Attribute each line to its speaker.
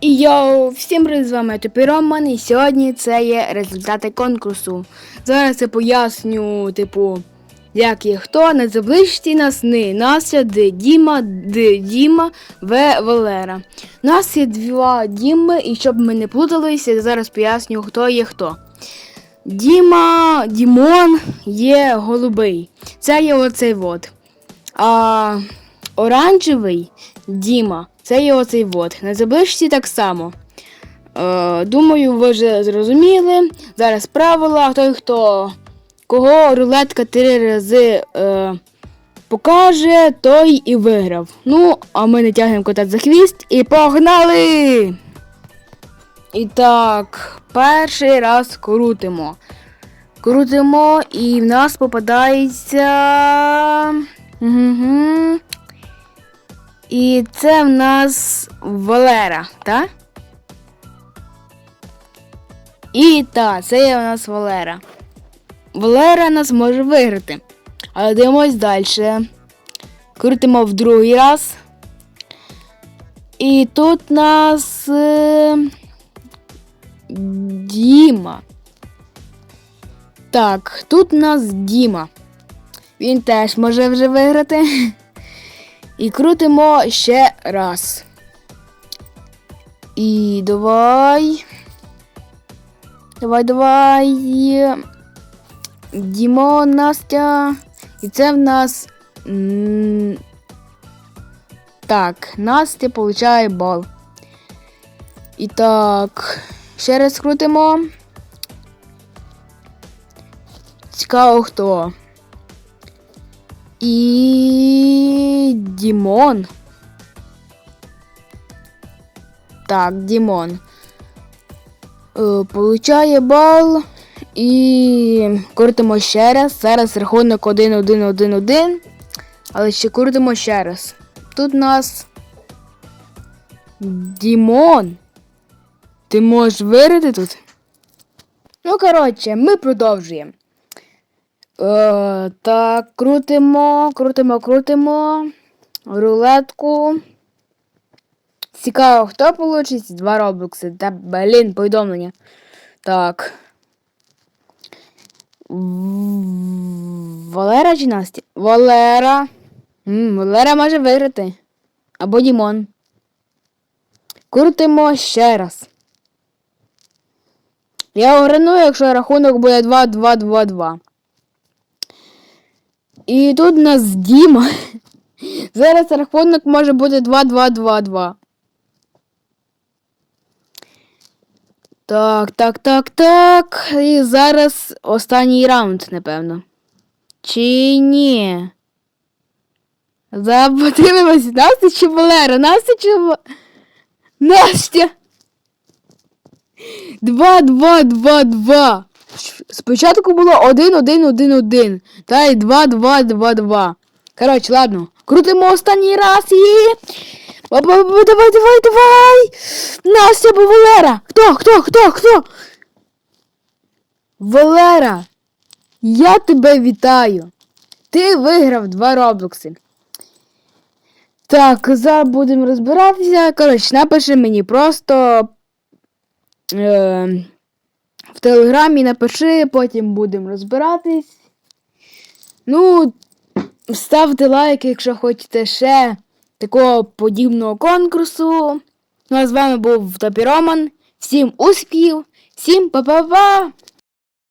Speaker 1: Йоу, всім привіт, з вами Тупі Роман, і сьогодні це є результати конкурсу. Зараз я поясню, типу, як і хто, на табличці нас не Настя, Д, Діма, Д, Діма, В, Валера. У нас є два Діми, і щоб ми не плуталися, я зараз поясню, хто є хто. Діма, Дімон є голубий. Це є оцей вот. А оранжевий Діма, це є оцей вот. На табличці так само. Е, думаю, ви вже зрозуміли. Зараз правила. Той, хто кого рулетка три рази е, покаже, той і виграв. Ну, а ми не тягнемо кота за хвіст і погнали! І так, перший раз крутимо. Крутимо, і в нас попадається. Угу. І це в нас Валера, так? І так, це є у нас Валера. Валера нас може виграти. Але дивимось далі. Крутимо в другий раз. І тут нас. Е... Діма. Так, тут нас Діма. Він теж може вже виграти. І крутимо ще раз. І давай. Давай, давай. Дімо, Настя. І це в нас. Так, Настя получає бал. І так, ще раз крутимо. Цікаво хто. І Дімон. Так, Дімон. Е, Получає бал. І крутимо ще раз. Зараз рахунок 1-1-1-1. Але ще крутимо ще раз. Тут у нас Дімон. Ти можеш вирити тут? Ну, коротше, ми продовжуємо. Е, так, крутимо, крутимо, крутимо. Рулетку. Цікаво, хто получить два роблокси. Та блін, повідомлення. Так. Валера чи Настя? Валера. М, Валера може виграти. Або Дімон. Крутимо ще раз. Я ограную, якщо рахунок буде 2-2-2-2. І тут у нас Діма. Зараз рахунок може бути 2-2-2-2. Так, так, так, так. І зараз останній раунд, напевно. Чи ні? Заподивимось, Настя чи Валера? Настя чи Настя? Два, два, два, два. Спочатку було один, один, один, один. Та й два, два, два, два. Коротше, ладно. Крутимо останній раз і. Давай, давай, давай! Настя або Валера! Хто, хто, хто, хто? Валера! Я тебе вітаю! Ти виграв два роблокси. Так, зараз будемо розбиратися. Коротше, напиши мені просто. Е, в телеграмі напиши, потім будемо розбиратись. Ну, ставте лайк, якщо хочете ще такого подібного конкурсу. Ну а з вами був Топі Роман. Всім успіхів, всім па-па-па!